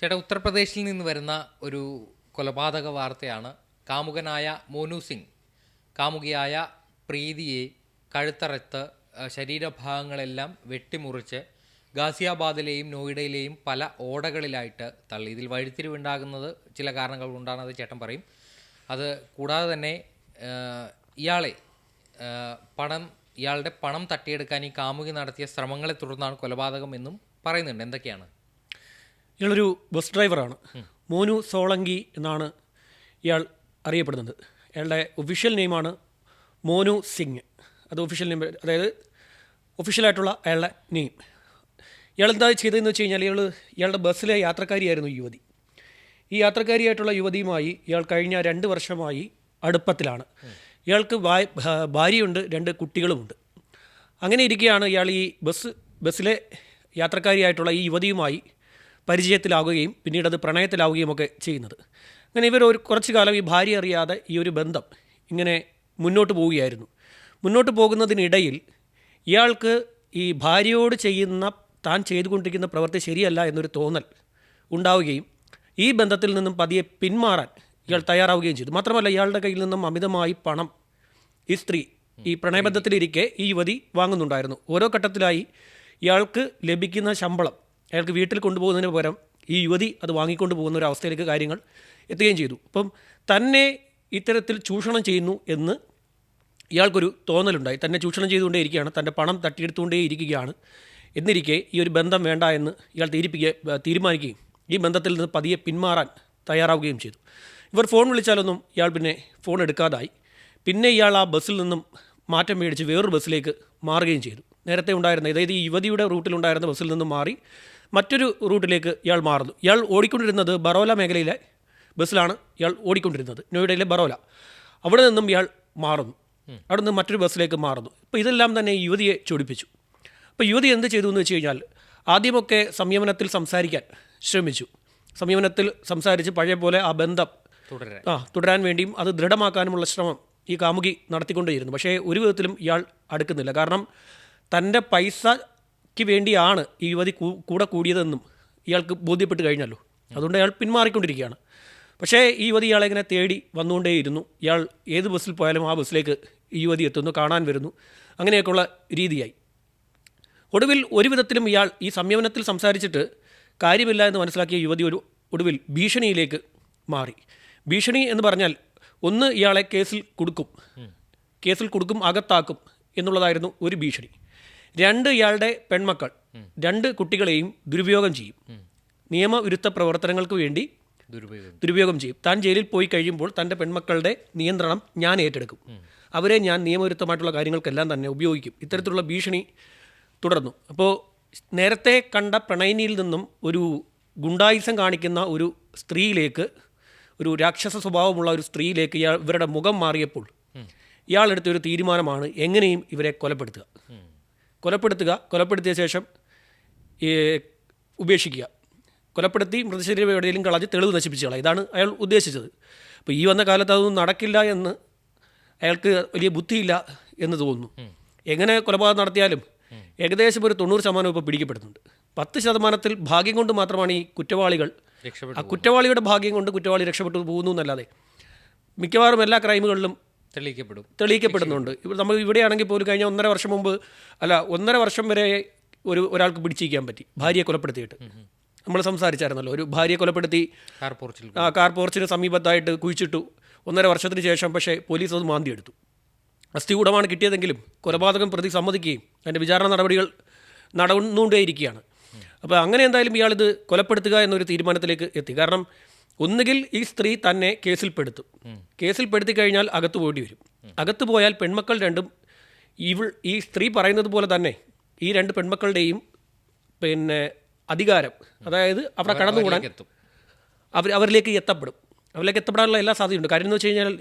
ചേട്ടാ ഉത്തർപ്രദേശിൽ നിന്ന് വരുന്ന ഒരു കൊലപാതക വാർത്തയാണ് കാമുകനായ മോനു സിംഗ്. കാമുകിയായ പ്രീതിയെ കഴുത്തറത്ത് ശരീരഭാഗങ്ങളെല്ലാം വെട്ടിമുറിച്ച് ഗാസിയാബാദിലെയും നോയിഡയിലെയും പല ഓടകളിലായിട്ട് തള്ളി. ഇതിൽ വഴിത്തിരിവുണ്ടാകുന്നത് ചില കാരണങ്ങൾ കൊണ്ടാണെന്ന് ചേട്ടൻ പറയും. അത് കൂടാതെ തന്നെ ഇയാളെ പണം ഇയാളുടെ പണം തട്ടിയെടുക്കാൻ ഈ കാമുകി നടത്തിയ ശ്രമങ്ങളെ തുടർന്നാണ് കൊലപാതകം എന്നും പറയുന്നുണ്ട്. എന്തൊക്കെയാണ്? ഇയാളൊരു ബസ് ഡ്രൈവറാണ്. മോനു സോളങ്കി എന്നാണ് ഇയാൾ അറിയപ്പെടുന്നത്. ഇയാളുടെ ഒഫീഷ്യൽ നെയിമാണ് മോനു സിംഗ്. അത് ഒഫീഷ്യൽ നെയിം അതായത് ഒഫീഷ്യലായിട്ടുള്ള അയാളുടെ നെയിം. ഇയാൾ എന്താ ചെയ്തതെന്ന് വെച്ച് കഴിഞ്ഞാൽ ഇയാൾ ഇയാളുടെ ബസ്സിലെ യാത്രക്കാരിയായിരുന്നു യുവതി. ഈ യാത്രക്കാരിയായിട്ടുള്ള യുവതിയുമായി ഇയാൾ കഴിഞ്ഞ രണ്ട് വർഷമായി അടുപ്പത്തിലാണ്. ഇയാൾക്ക് ഭാര്യയുണ്ട് രണ്ട് കുട്ടികളുമുണ്ട്. അങ്ങനെ ഇരിക്കുകയാണ് ഇയാൾ ഈ ബസ് ബസ്സിലെ യാത്രക്കാരിയായിട്ടുള്ള ഈ യുവതിയുമായി പരിചയത്തിലാവുകയും പിന്നീട് അത് പ്രണയത്തിലാവുകയും ഒക്കെ ചെയ്യുന്നത്. അങ്ങനെ ഇവർ ഒരു കുറച്ചു കാലം ഈ ഭാര്യ അറിയാതെ ഈ ഒരു ബന്ധം ഇങ്ങനെ മുന്നോട്ട് പോവുകയായിരുന്നു. മുന്നോട്ട് പോകുന്നതിനിടയിൽ ഇയാൾക്ക് ഈ ഭാര്യയോട് ചെയ്യുന്ന താൻ ചെയ്തുകൊണ്ടിരിക്കുന്ന പ്രവൃത്തി ശരിയല്ല എന്നൊരു തോന്നൽ ഉണ്ടാവുകയും ഈ ബന്ധത്തിൽ നിന്നും പതിയെ പിന്മാറാൻ ഇയാൾ തയ്യാറാവുകയും ചെയ്തു. മാത്രമല്ല ഇയാളുടെ കയ്യിൽ നിന്നും അമിതമായി പണം ഈ സ്ത്രീ ഈ പ്രണയബന്ധത്തിലിരിക്കെ ഈ യുവതി വാങ്ങുന്നുണ്ടായിരുന്നു. ഓരോ ഘട്ടത്തിലായി ഇയാൾക്ക് ലഭിക്കുന്ന ശമ്പളം അയാൾക്ക് വീട്ടിൽ കൊണ്ടുപോകുന്നതിന് പകരം ഈ യുവതി അത് വാങ്ങിക്കൊണ്ട് പോകുന്ന ഒരു അവസ്ഥയിലേക്ക് കാര്യങ്ങൾ എത്തുകയും ചെയ്തു. അപ്പം തന്നെ ഇത്തരത്തിൽ ചൂഷണം ചെയ്യുന്നു എന്ന് ഇയാൾക്കൊരു തോന്നലുണ്ടായി. തന്നെ ചൂഷണം ചെയ്തുകൊണ്ടേ ഇരിക്കുകയാണ്. തന്റെ പണം തട്ടിയെടുത്തുകൊണ്ടേ ഇരിക്കുകയാണ്. എന്നിരിക്കെ ഈ ഒരു ബന്ധം വേണ്ട എന്ന് ഇയാൾ തീരിപ്പിക്കുക തീരുമാനിക്കുകയും ഈ ബന്ധത്തിൽ നിന്ന് പതിയെ പിന്മാറാൻ തയ്യാറാവുകയും ചെയ്തു. ഇവർ ഫോൺ വിളിച്ചാലൊന്നും ഇയാൾ പിന്നെ ഫോൺ എടുക്കാതായി. പിന്നെ ഇയാൾ ആ ബസ്സിൽ നിന്നും മാറ്റം മേടിച്ച് വേറൊരു ബസ്സിലേക്ക് മാറുകയും ചെയ്തു. നേരത്തെ ഉണ്ടായിരുന്ന അതായത് ഈ യുവതിയുടെ റൂട്ടിലുണ്ടായിരുന്ന ബസ്സിൽ നിന്നും മാറി മറ്റൊരു റൂട്ടിലേക്ക് ഇയാൾ മാറുന്നു. ഇയാൾ ഓടിക്കൊണ്ടിരുന്നത് ബറോല മേഖലയിലെ ബസ്സിലാണ് ഇയാൾ ഓടിക്കൊണ്ടിരുന്നത്. നോയിഡയിലെ ബറോല. അവിടെ നിന്നും ഇയാൾ മാറുന്നു. അവിടെ നിന്ന് മറ്റൊരു ബസ്സിലേക്ക് മാറുന്നു. അപ്പോൾ ഇതെല്ലാം തന്നെ യുവതിയെ ചൊടിപ്പിച്ചു. അപ്പോൾ യുവതി എന്ത് ചെയ്തു എന്ന് വെച്ച് കഴിഞ്ഞാൽ ആദ്യമൊക്കെ സംയമനത്തിൽ സംസാരിക്കാൻ ശ്രമിച്ചു. സംയമനത്തിൽ സംസാരിച്ച് പഴയ പോലെ ആ ബന്ധം തുടരാൻ. ആ തുടരാൻ വേണ്ടിയും അത് ദൃഢമാക്കാനുമുള്ള ശ്രമം ഈ കാമുകി നടത്തിക്കൊണ്ടേയിരുന്നു. പക്ഷേ ഒരു വിധത്തിലും ഇയാൾ അടുക്കുന്നില്ല. കാരണം തന്റെ പൈസയ്ക്ക് വേണ്ടിയാണ് ഈ യുവതി കൂടെ കൂടിയതെന്നും ഇയാൾക്ക് ബോധ്യപ്പെട്ട് കഴിഞ്ഞല്ലോ. അതുകൊണ്ട് അയാൾ പിന്മാറിക്കൊണ്ടിരിക്കുകയാണ്. പക്ഷേ ഈ യുവതി ഇയാളെ ഇങ്ങനെ തേടി വന്നുകൊണ്ടേയിരുന്നു. ഇയാൾ ഏത് ബസ്സിൽ പോയാലും ആ ബസ്സിലേക്ക് ഈ യുവതി എത്തുന്നു കാണാൻ വരുന്നു. അങ്ങനെയൊക്കെയുള്ള രീതിയായി. ഒടുവിൽ ഒരു വിധത്തിലും ഇയാൾ ഈ സംയമനത്തിൽ സംസാരിച്ചിട്ട് കാര്യമില്ല എന്ന് മനസ്സിലാക്കിയ യുവതി ഒരു ഒടുവിൽ ഭീഷണിയിലേക്ക് മാറി. ഭീഷണി എന്ന് പറഞ്ഞാൽ ഒന്ന് ഇയാളെ കേസിൽ കൊടുക്കും. കേസിൽ കൊടുക്കും അകത്താക്കും എന്നുള്ളതായിരുന്നു ഒരു ഭീഷണി. രണ്ട് ഇയാളുടെ പെൺമക്കൾ രണ്ട് കുട്ടികളെയും ദുരുപയോഗം ചെയ്യും. നിയമവിരുദ്ധ പ്രവർത്തനങ്ങൾക്ക് വേണ്ടി ദുരുപയോഗം. ദുരുപയോഗം ചെയ്യും. താൻ ജയിലിൽ പോയി കഴിയുമ്പോൾ തന്റെ പെൺമക്കളുടെ നിയന്ത്രണം ഞാൻ ഏറ്റെടുക്കും. അവരെ ഞാൻ നിയമവിരുദ്ധമായിട്ടുള്ള കാര്യങ്ങൾക്കെല്ലാം തന്നെ ഉപയോഗിക്കും. ഇത്തരത്തിലുള്ള ഭീഷണി തുടർന്നു. അപ്പോൾ നേരത്തെ കണ്ട പ്രണയിനിയിൽ നിന്നും ഒരു ഗുണ്ടായുസം കാണിക്കുന്ന ഒരു സ്ത്രീയിലേക്ക് ഒരു രാക്ഷസ സ്വഭാവമുള്ള ഒരു സ്ത്രീയിലേക്ക് ഇയാൾ ഇവരുടെ മുഖം മാറിയപ്പോൾ ഇയാളെടുത്ത ഒരു തീരുമാനമാണ് എങ്ങനെയും ഇവരെ കൊലപ്പെടുത്തുക. കൊലപ്പെടുത്തുക കൊലപ്പെടുത്തിയ ശേഷം ഈ ഉപേക്ഷിക്കുക. കൊലപ്പെടുത്തി മൃതശരീരം എവിടെയെങ്കിലും കളഞ്ഞ് തെളിവ് നശിപ്പിച്ചു കളയാം ഇതാണ് അയാൾ ഉദ്ദേശിച്ചത്. അപ്പോൾ ഈ വന്ന കാലത്ത് അതൊന്നും നടക്കില്ല എന്ന് അയാൾക്ക് വലിയ ബുദ്ധിയില്ല എന്ന് തോന്നുന്നു. എങ്ങനെ കൊലപാതകം നടത്തിയാലും ഏകദേശം ഒരു തൊണ്ണൂറ് ശതമാനം ഇപ്പോൾ പിടിക്കപ്പെടുന്നുണ്ട്. പത്ത് ശതമാനത്തിൽ ഭാഗ്യം കൊണ്ട് മാത്രമാണ് ഈ കുറ്റവാളികൾ ആ കുറ്റവാളിയുടെ ഭാഗ്യം കൊണ്ട് കുറ്റവാളി രക്ഷപ്പെട്ടു പോകുന്നു എന്നല്ലാതെ മിക്കവാറും എല്ലാ ക്രൈമുകളിലും തെളിയിക്കപ്പെടും. തെളിയിക്കപ്പെടുന്നുണ്ട്. ഇപ്പോൾ നമ്മൾ ഇവിടെയാണെങ്കിൽ പോലും കഴിഞ്ഞ ഒന്നര വർഷം മുമ്പ് അല്ല ഒന്നര വർഷം വരെ ഒരു ഒരാൾക്ക് പിടിച്ചിരിക്കാൻ പറ്റി ഭാര്യയെ കൊലപ്പെടുത്തിയിട്ട്. നമ്മൾ സംസാരിച്ചായിരുന്നല്ലോ ഒരു ഭാര്യയെ കൊലപ്പെടുത്തി കാർ പോർച്ചിൽ ആ കാർ പോർച്ചിന് സമീപത്തായിട്ട് കുഴിച്ചിട്ടു. ഒന്നര വർഷത്തിന് ശേഷം പക്ഷേ പോലീസ് അത് മാന്തിയെടുത്തു. അസ്ഥികൂടമാണ് കിട്ടിയതെങ്കിലും കൊലപാതകം പ്രതി സമ്മതിക്കുകയും അതിന്റെ വിചാരണ നടപടികൾ നടന്നുകൊണ്ടേയിരിക്കുകയാണ്. അപ്പോൾ അങ്ങനെ എന്തായാലും ഇയാളിത് കൊലപ്പെടുത്തുക എന്നൊരു തീരുമാനത്തിലേക്ക് എത്തി. കാരണം ഒന്നുകിൽ ഈ സ്ത്രീ തന്നെ കേസിൽപ്പെടുത്തും. കേസിൽപ്പെടുത്തി കഴിഞ്ഞാൽ അകത്ത് പോകേണ്ടി വരും. അകത്ത് പോയാൽ പെൺമക്കൾ രണ്ടും ഇവൾ ഈ സ്ത്രീ പറയുന്നത് പോലെ തന്നെ ഈ രണ്ട് പെൺമക്കളുടെയും പിന്നെ അധികാരം അതായത് അവരെ കടന്നുകൂടാൻ അവർ അവരിലേക്ക് എത്തപ്പെടും. അവരിലേക്ക് എത്തപ്പെടാനുള്ള എല്ലാ സാധ്യതയുണ്ട്. കാര്യം എന്ന് വെച്ച് കഴിഞ്ഞാൽ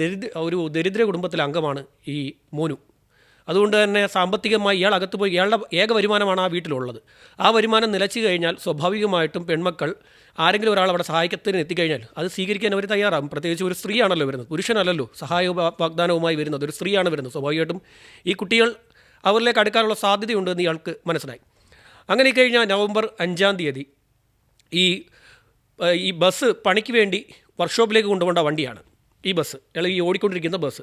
ദരിദ്ര ഒരു ദരിദ്ര കുടുംബത്തിലെ അംഗമാണ് ഈ മോനു. അതുകൊണ്ട് തന്നെ സാമ്പത്തികമായി ഇയാൾ അകത്ത് പോയി ഇയാളുടെ ഏക വരുമാനമാണ് ആ വീട്ടിലുള്ളത്. ആ വരുമാനം നിലച്ചു കഴിഞ്ഞാൽ സ്വാഭാവികമായിട്ടും പെൺമക്കൾ ആരെങ്കിലും ഒരാൾ അവിടെ സഹായിക്കത്തിന് എത്തിക്കഴിഞ്ഞാൽ അത് സ്വീകരിക്കാൻ അവർ തയ്യാറാകും. പ്രത്യേകിച്ച് ഒരു സ്ത്രീയാണല്ലോ വരുന്നത്. പുരുഷനല്ലല്ലോ. സഹായ വാഗ്ദാനവുമായി വരുന്നത്. ഒരു സ്ത്രീയാണ് വരുന്നത്. സ്വാഭാവികമായിട്ടും ഈ കുട്ടികൾ അവരിലേക്ക് അടുക്കാനുള്ള സാധ്യതയുണ്ടെന്ന് ഇയാൾക്ക് മനസ്സിലായി. അങ്ങനെ കഴിഞ്ഞാൽ നവംബർ അഞ്ചാം തീയതി ഈ ഈ ബസ് പണിക്ക് വേണ്ടി വർക്ക്ഷോപ്പിലേക്ക് കൊണ്ടുപോകേണ്ട വണ്ടിയാണ്. ഈ ബസ് അല്ലെങ്കിൽ ഈ ഓടിക്കൊണ്ടിരിക്കുന്ന ബസ്.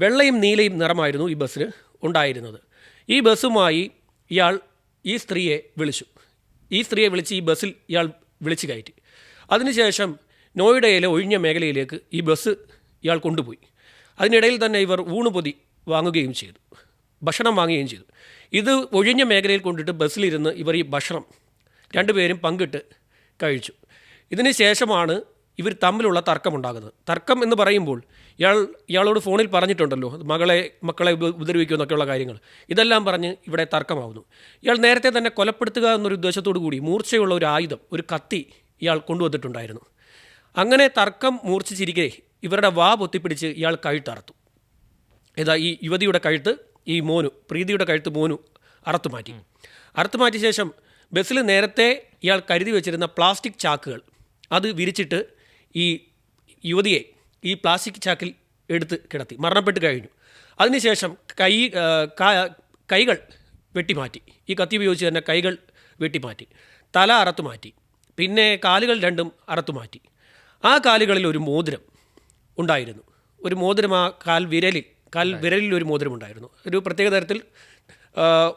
വെള്ളയും നീലയും നിറമായിരുന്നു ഈ ബസ്സിന് ഉണ്ടായിരുന്നത്. ഈ ബസ്സുമായി ഇയാൾ ഈ സ്ത്രീയെ വിളിച്ചു. ഈ സ്ത്രീയെ വിളിച്ച് ഈ ബസ്സിൽ ഇയാൾ വിളിച്ചു കയറ്റി. അതിനുശേഷം നോയിഡയിലെ ഒഴിഞ്ഞ മേഖലയിലേക്ക് ഈ ബസ് ഇയാൾ കൊണ്ടുപോയി. അതിനിടയിൽ തന്നെ ഇവർ ഊണുപൊതി വാങ്ങുകയും ചെയ്തു. ഭക്ഷണം വാങ്ങുകയും ചെയ്തു. ഇത് ഒഴിഞ്ഞ മേഖലയിൽ കൊണ്ടിട്ട് ബസ്സിലിരുന്ന് ഇവർ ഈ ഭക്ഷണം രണ്ടുപേരും പങ്കിട്ട് കഴിച്ചു. ഇതിന് ശേഷമാണ് ഇവർ തമ്മിലുള്ള തർക്കമുണ്ടാകുന്നത്. തർക്കം എന്ന് പറയുമ്പോൾ ഇയാൾ ഇയാളോട് ഫോണിൽ പറഞ്ഞിട്ടുണ്ടല്ലോ മകളെ മക്കളെ ഉപദ്രവിക്കുമെന്നൊക്കെയുള്ള കാര്യങ്ങൾ. ഇതെല്ലാം പറഞ്ഞ് ഇവിടെ തർക്കമാവുന്നു. ഇയാൾ നേരത്തെ തന്നെ കൊലപ്പെടുത്തുക എന്നൊരു ഉദ്ദേശത്തോടു കൂടി മൂർച്ചയുള്ള ഒരു ആയുധം ഒരു കത്തി ഇയാൾ കൊണ്ടുവന്നിട്ടുണ്ടായിരുന്നു. അങ്ങനെ തർക്കം മൂർച്ഛിച്ചിരിക്കെ ഇവരുടെ വാ പൊത്തിപ്പിടിച്ച് ഇയാൾ കഴുത്തറുത്തു ഏതാ ഈ യുവതിയുടെ കഴുത്ത് ഈ മോനു പ്രീതിയുടെ കഴുത്ത് മോനു അറുത്തു മാറ്റി. അറുത്തു മാറ്റിയ ശേഷം ബസ്സിൽ നേരത്തെ ഇയാൾ കരുതി വെച്ചിരുന്ന പ്ലാസ്റ്റിക് ചാക്കുകൾ അത് വിരിച്ചിട്ട് ഈ യുവതിയെ ഈ പ്ലാസ്റ്റിക് ചാക്കിൽ എടുത്ത് കിടത്തി മരണപ്പെട്ട് കഴിഞ്ഞു. അതിനുശേഷം കൈ കൈകൾ വെട്ടിമാറ്റി. ഈ കത്തി ഉപയോഗിച്ച് തന്നെ കൈകൾ വെട്ടിമാറ്റി. തല അറുത്തു മാറ്റി. പിന്നെ കാലുകൾ രണ്ടും അറുത്തു മാറ്റി. ആ കാലുകളിൽ ഒരു മോതിരം ഉണ്ടായിരുന്നു. ഒരു മോതിരം ആ കാൽ വിരലിൽ കാൽ വിരലിൽ ഒരു മോതിരം ഉണ്ടായിരുന്നു. ഒരു പ്രത്യേക തരത്തിൽ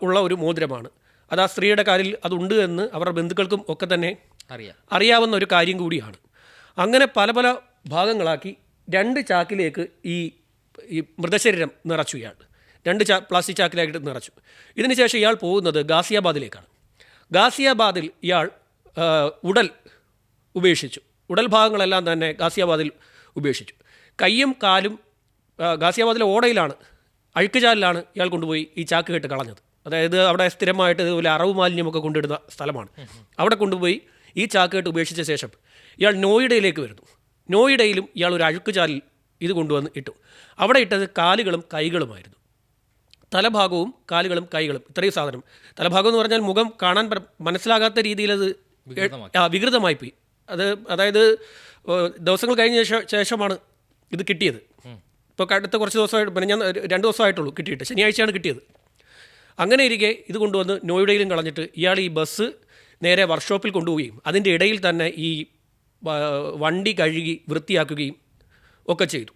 ഉള്ള ഒരു മോതിരമാണ്. അത് ആ സ്ത്രീയുടെ കാലിൽ അതുണ്ട് എന്ന് അവരുടെ ബന്ധുക്കൾക്കും ഒക്കെ തന്നെ അറിയാം. അറിയാവുന്ന ഒരു കാര്യം കൂടിയാണ്. അങ്ങനെ പല പല ഭാഗങ്ങളാക്കി രണ്ട് ചാക്കിലേക്ക് ഈ ഈ മൃതശരീരം നിറച്ചു ഇയാൾ രണ്ട് ചാ പ്ലാസ്റ്റിക് ചാക്കിലായിട്ട് നിറച്ചു. ഇതിനുശേഷം ഇയാൾ പോകുന്നത് ഗാസിയാബാദിലേക്കാണ്. ഗാസിയാബാദിൽ ഇയാൾ ഉടൽ ഉപേക്ഷിച്ചു. ഉടൽ ഭാഗങ്ങളെല്ലാം തന്നെ ഗാസിയാബാദിൽ ഉപേക്ഷിച്ചു. കയ്യും കാലും ഗാസിയാബാദിലെ ഓടയിലാണ് അഴുക്കുചാലിലാണ് ഇയാൾ കൊണ്ടുപോയി ഈ ചാക്ക് കെട്ട് കളഞ്ഞത്. അതായത് അവിടെ സ്ഥിരമായിട്ട് ഇതുപോലെ അറവ് മാലിന്യമൊക്കെ കൊണ്ടിടുന്ന സ്ഥലമാണ്. അവിടെ കൊണ്ടുപോയി ഈ ചാക്ക് കെട്ട് ഉപേക്ഷിച്ച ശേഷം ഇയാൾ നോയിഡയിലേക്ക് വരുന്നു. നോയിഡയിലും ഇയാൾ ഒരു അഴുക്കുചാലിൽ ഇത് കൊണ്ടുവന്ന് ഇട്ടു. അവിടെ ഇട്ടത് കാലുകളും കൈകളുമായിരുന്നു. തലഭാഗവും കാലുകളും കൈകളും ഇത്രയും സാധനം. തലഭാഗം എന്ന് പറഞ്ഞാൽ മുഖം കാണാൻ മനസ്സിലാകാത്ത രീതിയിൽ അത് വികൃതമായി പോയി. അത് അതായത് ദിവസങ്ങൾ കഴിഞ്ഞ ശേഷമാണ് ഇത് കിട്ടിയത്. ഇപ്പോൾ അടുത്ത കുറച്ച് ദിവസമായിട്ട് പിന്നെ ഞാൻ രണ്ട് ദിവസമായിട്ടുള്ളൂ കിട്ടിയിട്ട്. ശനിയാഴ്ചയാണ് കിട്ടിയത്. അങ്ങനെ ഇരിക്കെ ഇത് കൊണ്ടുവന്ന് നോയിഡയിലും കളഞ്ഞിട്ട് ഇയാൾ ഈ ബസ് നേരെ വർക്ക്ഷോപ്പിൽ കൊണ്ടുപോവുകയും അതിന്റെ ഇടയിൽ തന്നെ ഈ വണ്ടി കഴുകി വൃത്തിയാക്കുകയും ഒക്കെ ചെയ്തു.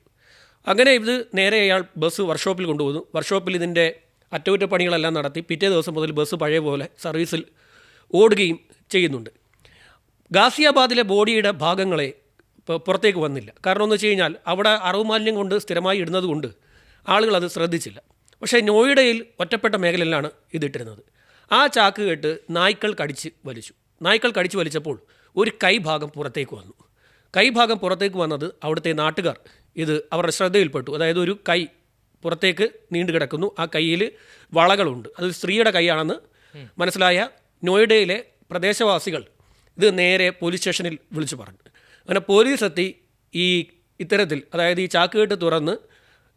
അങ്ങനെ ഇത് നേരെ അയാൾ ബസ് വർക്ക്ഷോപ്പിൽ കൊണ്ടുപോകുന്നു വർക്ക്ഷോപ്പിൽ ഇതിന്റെ അറ്റകുറ്റപ്പണികളെല്ലാം നടത്തി പിറ്റേ ദിവസം മുതൽ ബസ് പഴയ പോലെ സർവീസിൽ ഓടുകയും ചെയ്യുന്നുണ്ട്. ഗാസിയാബാദിലെ ബോഡിയുടെ ഭാഗങ്ങളെ പുറത്തേക്ക് വന്നില്ല. കാരണം എന്ന് വെച്ച് കഴിഞ്ഞാൽ അവിടെ അറവ് മാലിന്യം കൊണ്ട് സ്ഥിരമായി ഇടുന്നത് കൊണ്ട് ആളുകൾ അത് ശ്രദ്ധിച്ചില്ല. പക്ഷേ നോയിഡയിൽ ഒറ്റപ്പെട്ട മേഖലയിലാണ് ഇതിട്ടിരുന്നത്. ആ ചാക്ക് കേട്ട് നായ്ക്കൾ കടിച്ച് വലിച്ചു. നായ്ക്കൾ കടിച്ച് വലിച്ചപ്പോൾ ഒരു കൈഭാഗം പുറത്തേക്ക് വന്നു. കൈഭാഗം പുറത്തേക്ക് വന്നത് അവിടുത്തെ നാട്ടുകാർ. ഇത് അവരുടെ ശ്രദ്ധയിൽപ്പെട്ടു. അതായത് ഒരു കൈ പുറത്തേക്ക് നീണ്ടു കിടക്കുന്നു. ആ കയ്യിൽ വളകളുണ്ട്. അത് സ്ത്രീയുടെ കൈയാണെന്ന് മനസ്സിലായ നോയിഡയിലെ പ്രദേശവാസികൾ ഇത് നേരെ പോലീസ് സ്റ്റേഷനിൽ വിളിച്ചു പറഞ്ഞു. അങ്ങനെ പോലീസ് എത്തി ഈ ഇത്തരത്തിൽ അതായത് ഈ ചാക്കുകെട്ട് തുറന്ന്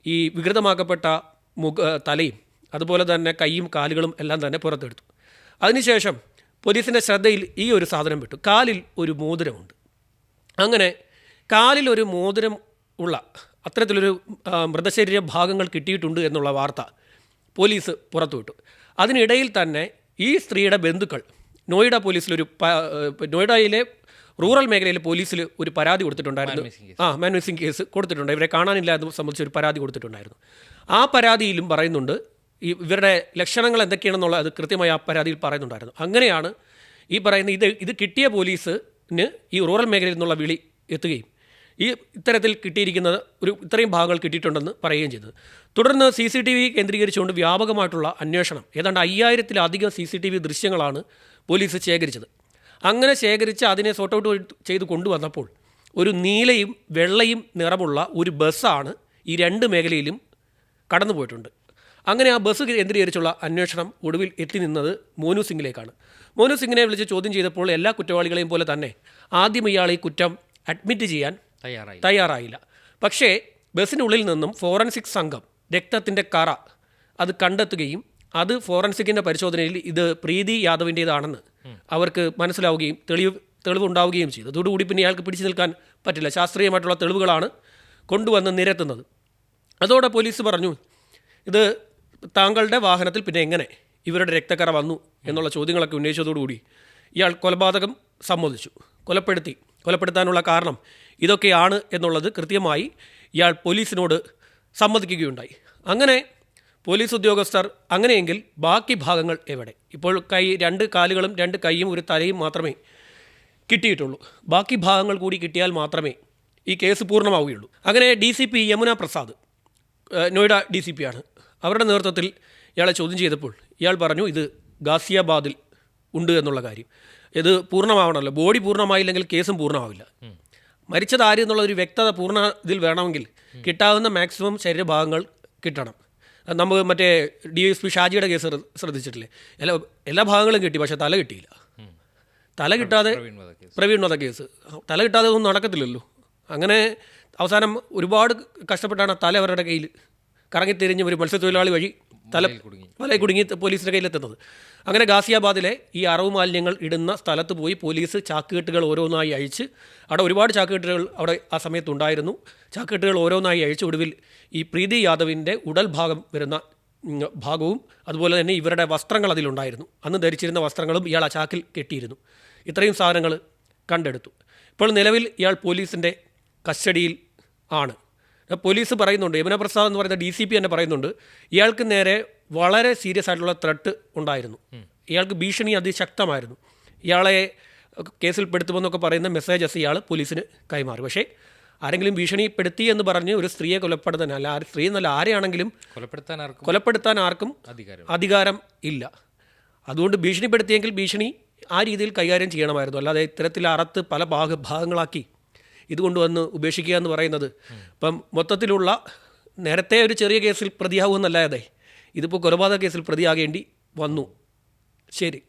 ഈ വികൃതമാക്കപ്പെട്ട മുഖ തലയും അതുപോലെ തന്നെ കൈയും കാലുകളും എല്ലാം തന്നെ പുറത്തെടുത്തു. അതിനുശേഷം പോലീസിന്റെ ശ്രദ്ധയിൽ ഈ ഒരു സാധനം വിട്ടു കാലിൽ ഒരു മോതിരമുണ്ട്. അങ്ങനെ കാലിൽ ഒരു മോതിരം ഉള്ള അത്തരത്തിലൊരു മൃതശരീര ഭാഗങ്ങൾ കിട്ടിയിട്ടുണ്ട് എന്നുള്ള വാർത്ത പോലീസ് പുറത്തുവിട്ടു അതിനിടയിൽ തന്നെ ഈ സ്ത്രീയുടെ ബന്ധുക്കൾ നോയിഡ പോലീസിലൊരു നോയിഡയിലെ റൂറൽ മേഖലയിലെ പോലീസിൽ ഒരു പരാതി കൊടുത്തിട്ടുണ്ടായിരുന്നു. ആ മാൻ മിസ്സിംഗ് കേസ് കൊടുത്തിട്ടുണ്ട്. ഇവരെ കാണാനില്ല എന്ന് സംബന്ധിച്ച് ഒരു പരാതി കൊടുത്തിട്ടുണ്ടായിരുന്നു. ആ പരാതിയിലും പറയുന്നുണ്ട് ഈ ഇവരുടെ ലക്ഷണങ്ങൾ എന്തൊക്കെയാണെന്നുള്ള അത് കൃത്യമായി ആ പരാതിയിൽ പറയുന്നുണ്ടായിരുന്നു. അങ്ങനെയാണ് ഈ പറയുന്ന ഇത് ഇത് കിട്ടിയ പോലീസിന് ഈ റൂറൽ മേഖലയിൽ നിന്നുള്ള വിളി എത്തുകയും ഈ ഇത്തരത്തിൽ കിട്ടിയിരിക്കുന്നത് ഒരു ഇത്രയും ഭാഗങ്ങൾ കിട്ടിയിട്ടുണ്ടെന്ന് പറയുകയും ചെയ്തത്. തുടർന്ന് സി സി ടി വി കേന്ദ്രീകരിച്ചുകൊണ്ട് വ്യാപകമായിട്ടുള്ള അന്വേഷണം ഏതാണ്ട് അയ്യായിരത്തിലധികം സി സി ടി വി ദൃശ്യങ്ങളാണ് പോലീസ് ശേഖരിച്ചത്. അങ്ങനെ ശേഖരിച്ച് അതിനെ സോർട്ട് ഔട്ട് ചെയ്ത് കൊണ്ടുവന്നപ്പോൾ ഒരു നീലയും വെള്ളയും നിറമുള്ള ഒരു ബസ്സാണ് ഈ രണ്ട് മേഖലയിലും കടന്നു പോയിട്ടുണ്ട് അങ്ങനെ ആ ബസ് കേന്ദ്രീകരിച്ചുള്ള അന്വേഷണം ഒടുവിൽ എത്തി നിന്നത് മോനു സിംഗിലേക്കാണ്. മോനു സിംഗിനെ വിളിച്ച് ചോദ്യം ചെയ്തപ്പോൾ എല്ലാ കുറ്റവാളികളെയും പോലെ തന്നെ ആദ്യം ഇയാൾ ഈ കുറ്റം അഡ്മിറ്റ് ചെയ്യാൻ തയ്യാറായി തയ്യാറായില്ല. പക്ഷേ ബസ്സിനുള്ളിൽ നിന്നും ഫോറൻസിക് സംഘം രക്തത്തിന്റെ കറ അത് കണ്ടെത്തുകയും അത് ഫോറൻസിക്കിന്റെ പരിശോധനയിൽ ഇത് പ്രീതി യാദവിന്റേതാണെന്ന് അവർക്ക് മനസ്സിലാവുകയും തെളിവ് തെളിവുണ്ടാവുകയും ചെയ്തു. അതോടുകൂടി പിന്നെ ഇയാൾക്ക് പിടിച്ചു നിൽക്കാൻ പറ്റില്ല. ശാസ്ത്രീയമായിട്ടുള്ള തെളിവുകളാണ് കൊണ്ടുവന്ന് നിരത്തുന്നത്. അതോടെ പോലീസ് പറഞ്ഞു ഇത് താങ്കളുടെ വാഹനത്തിൽ പിന്നെ എങ്ങനെ ഇവരുടെ രക്തക്കറ വന്നു എന്നുള്ള ചോദ്യങ്ങളൊക്കെ ഉന്നയിച്ചതോടുകൂടി ഇയാൾ കൊലപാതകം സമ്മതിച്ചു. കൊലപ്പെടുത്തി. കൊലപ്പെടുത്താനുള്ള കാരണം ഇതൊക്കെയാണ് എന്നുള്ളത് കൃത്യമായി ഇയാൾ പോലീസിനോട് സമ്മതിക്കുകയുണ്ടായി. അങ്ങനെ പോലീസ് ഉദ്യോഗസ്ഥർ അങ്ങനെയെങ്കിൽ ബാക്കി ഭാഗങ്ങൾ എവിടെ? ഇപ്പോൾ കൈ രണ്ട് കാലുകളും രണ്ട് കൈയും ഒരു തലയും മാത്രമേ കിട്ടിയിട്ടുള്ളൂ. ബാക്കി ഭാഗങ്ങൾ കൂടി കിട്ടിയാൽ മാത്രമേ ഈ കേസ് പൂർണമാവുകയുള്ളൂ. അങ്ങനെ D C P Yamuna Prasad Noida D C P ആണ്. അവരുടെ നേതൃത്വത്തിൽ ഇയാളെ ചോദ്യം ചെയ്തപ്പോൾ ഇയാൾ പറഞ്ഞു ഇത് ഗാസിയാബാദിൽ ഉണ്ട് എന്നുള്ള കാര്യം. ഇത് പൂർണമാവണമല്ലോ. ബോഡി പൂർണമായില്ലെങ്കിൽ കേസും പൂർണമാവില്ല. മരിച്ചത് ആര് എന്നുള്ള ഒരു വ്യക്തത പൂർണ ഇതിൽ വേണമെങ്കിൽ കിട്ടാവുന്ന മാക്സിമം ശരീരഭാഗങ്ങൾ കിട്ടണം. നമ്മൾ മറ്റേ ഡി എസ് പി ഷാജിയുടെ കേസ് ശ്രദ്ധിച്ചിട്ടില്ലേ? എല്ലാ എല്ലാ ഭാഗങ്ങളും കിട്ടി പക്ഷേ തല കിട്ടിയില്ല. തല കിട്ടാതെ പ്രവീൺ വധ കേസ്. തല കിട്ടാതെ ഒന്നും നടക്കത്തില്ലല്ലോ. അങ്ങനെ അവസാനം ഒരുപാട് കഷ്ടപ്പെട്ടാണ് തല അവരുടെ കയ്യിൽ കറങ്ങിത്തിരിഞ്ഞ് ഒരു മത്സ്യത്തൊഴിലാളി വഴി തല വലയിൽ കുടുങ്ങി. പോലീസിന്റെ കയ്യിലെത്തുന്നത്. അങ്ങനെ ഗാസിയാബാദിലെ ഈ അറവ് മാലിന്യങ്ങൾ ഇടുന്ന സ്ഥലത്ത് പോയി പോലീസ് ചാക്കുകെട്ടുകൾ ഓരോന്നായി അഴിച്ച് അവിടെ ഒരുപാട് ചാക്കുകെട്ടുകൾ അവിടെ ആ സമയത്തുണ്ടായിരുന്നു. ചാക്കുകെട്ടുകൾ ഓരോന്നായി അഴിച്ച് ഒടുവിൽ ഈ പ്രീതി യാദവിന്റെ ഉടൽ ഭാഗം വരുന്ന ഭാഗവും അതുപോലെ തന്നെ ഇവരുടെ വസ്ത്രങ്ങൾ അതിലുണ്ടായിരുന്നു. അന്ന് ധരിച്ചിരുന്ന വസ്ത്രങ്ങളും ഇയാൾ ആ ചാക്കിൽ കെട്ടിയിരുന്നു. ഇത്രയും സാധനങ്ങൾ കണ്ടെടുത്തു. ഇപ്പോൾ നിലവിൽ ഇയാൾ പോലീസിന്റെ കസ്റ്റഡിയിൽ ആണ്. പോലീസ് പറയുന്നുണ്ട്. യമുന പ്രസാദ് എന്ന് പറയുന്ന ഡി സി പി തന്നെ പറയുന്നുണ്ട്. ഇയാൾക്ക് നേരെ വളരെ സീരിയസ് ആയിട്ടുള്ള ത്രട്ട് ഉണ്ടായിരുന്നു. ഇയാൾക്ക് ഭീഷണി അതിശക്തമായിരുന്നു. ഇയാളെ കേസിൽപ്പെടുത്തുമെന്നൊക്കെ പറയുന്ന മെസ്സേജസ് ഇയാൾ പോലീസിന് കൈമാറി. പക്ഷേ ആരെങ്കിലും ഭീഷണിപ്പെടുത്തി എന്ന് പറഞ്ഞ് ഒരു സ്ത്രീയെ കൊലപ്പെടുത്താൻ അല്ല ആ സ്ത്രീ എന്നല്ല ആരെയാണെങ്കിലും കൊലപ്പെടുത്താൻ ആർക്കും കൊലപ്പെടുത്താൻ ആർക്കും അധികാരം അധികാരം ഇല്ല. അതുകൊണ്ട് ഭീഷണിപ്പെടുത്തിയെങ്കിൽ ഭീഷണി ആ രീതിയിൽ കൈകാര്യം ചെയ്യണമായിരുന്നു. അല്ലാതെ ഇത്തരത്തിൽ അറത്ത് പല ഭാഗ ഭാഗങ്ങളാക്കി ഇത് കൊണ്ടുവന്ന് ഉപേക്ഷിക്കുക എന്ന് പറയുന്നത്. ഇപ്പം മൊത്തത്തിലുള്ള നേരത്തെ ഒരു ചെറിയ കേസിൽ പ്രതിയാവുമെന്നല്ലാതെ ഇതിപ്പോൾ കൊലപാതക കേസിൽ പ്രതിയാകേണ്ടി വന്നു. ശരി.